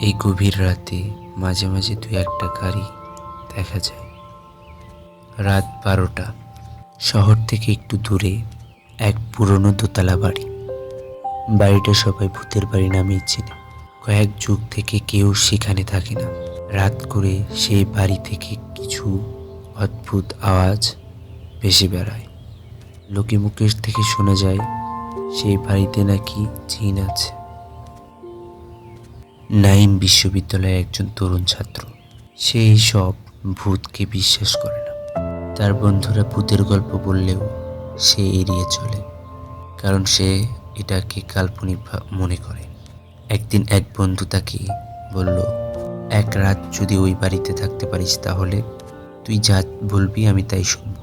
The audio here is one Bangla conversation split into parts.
এই গভীর রাতে মাঝে মাঝে দু একটা গাড়ি দেখা যায়। রাত বারোটা। শহর থেকে একটু দূরে এক পুরনো দোতলা বাড়ি। বাড়িটা সবাই ভূতের বাড়ি নামেই চেনে। কয়েক যুগ থেকে কেউ সেখানে থাকে না। রাত করে সেই বাড়ি থেকে কিছু অদ্ভুত আওয়াজ ভেসে বেড়ায়। লোকে মুকেশ থেকে শোনা যায়, সেই বাড়িতে নাকি জিন আছে। নাইম বিশ্ববিদ্যালয়ের একজন তরুণ ছাত্র। সে সব ভূতকে বিশ্বাস করে না। তার বন্ধুরা ভূতের গল্প বললেও সে এড়িয়ে চলে, কারণ সে এটাকে কাল্পনিক মনে করে। একদিন এক বন্ধু তাকে বলল, এক রাত যদি ওই বাড়িতে থাকতে পারিস তাহলে তুই যা বলবি আমি তাই শুনব।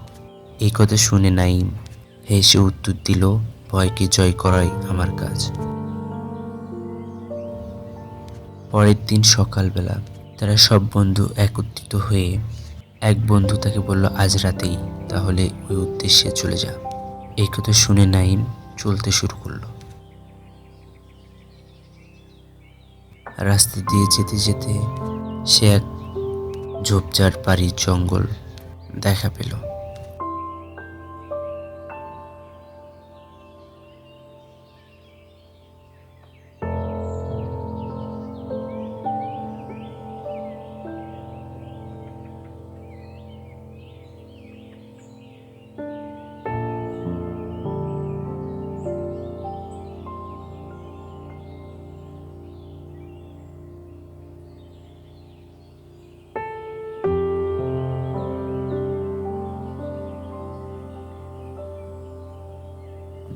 এই কথা শুনে নাইম হেসে উত্তর দিল, ভয়কে জয় করাই আমার কাজ। পরের দিন সকালবেলা তারা সব বন্ধু একত্রিত হয়ে এক বন্ধু তাকে বলল, আজ রাতেই তাহলে ওই উদ্দেশ্যে চলে যা। এই কথা শুনে নাইম চলতে শুরু করল। রাস্তা দিয়ে যেতে যেতে সে এক ঝোপঝাড় পাড়ির জঙ্গল দেখা পেল।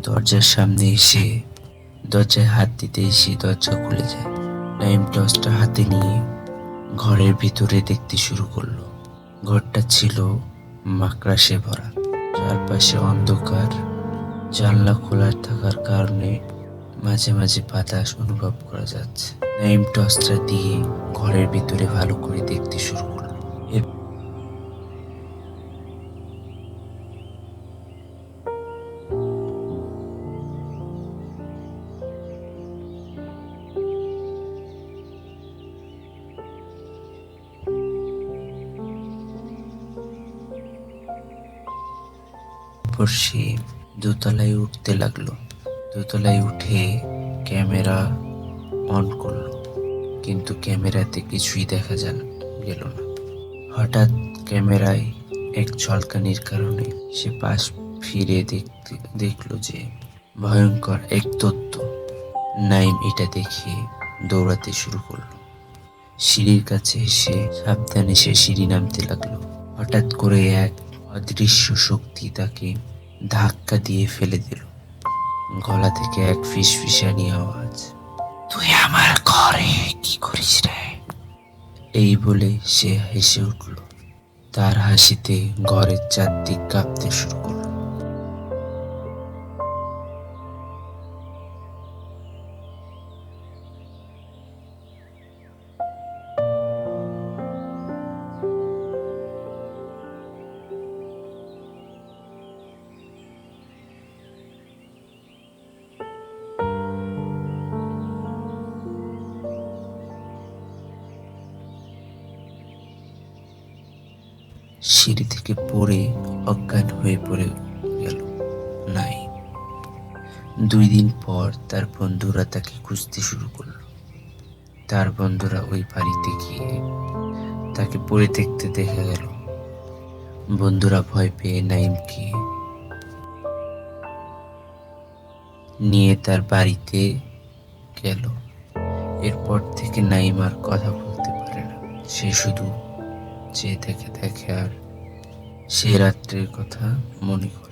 দরজার সামনে এসে দরজায় হাত দিতে এসে দরজা খুলে যায়। নাইম টসটা হাতে নিয়ে ঘরের ভিতরে দেখতে শুরু করল। ঘরটা ছিল মাকড়াসে ভরা। চারপাশে অন্ধকার, জানলা খোলা থাকার কারণে মাঝে মাঝে বাতাস অনুভব করা যাচ্ছে। নাইম টসটা দিয়ে ঘরের ভিতরে ভালো করে দেখতে শুরু করল। এর পর সে দোতলায় উঠতে লাগল। দোতলায় উঠে ক্যামেরা অন করল, কিন্তু ক্যামেরাতে কিছুই দেখা যান গেল না। হঠাৎ ক্যামেরায় এক ঝলকানির কারণে সে পাশ ফিরে দেখতে দেখল যে ভয়ঙ্কর এক তত্ত্ব নাইম এটা দেখে দৌড়াতে শুরু করল। সিঁড়ির কাছে এসে সাবধানে সে সিঁড়ি নামতে লাগল। হঠাৎ করে এক অদৃশ্য শক্তি তাকে ধাক্কা দিয়ে ফেলে দিল। গলা থেকে এক ফিসফিসানি আওয়াজ, তুই আমার ঘরে কি করিস রে? এই বলে সে হেসে উঠল। তার হাসিতে ঘরের চারদিক কাঁপতে শুরু করল। সিঁড়ি থেকে পড়ে অজ্ঞান হয়ে পড়ে গেল। নাই। দুই দিন পর তার বন্ধুরা তাকে খুঁজতে শুরু করল। তার বন্ধুরা ওই বাড়িতে গিয়ে তাকে পড়ে দেখতে দেখা গেল। বন্ধুরা ভয় পেয়ে নাইমকে নিয়ে তার বাড়িতে গেল। এরপর থেকে নাইম আর কথা বলতে পারে না। সে শুধু যে থেকে দেখে আর সেই রাত্রির কথা মনে করে।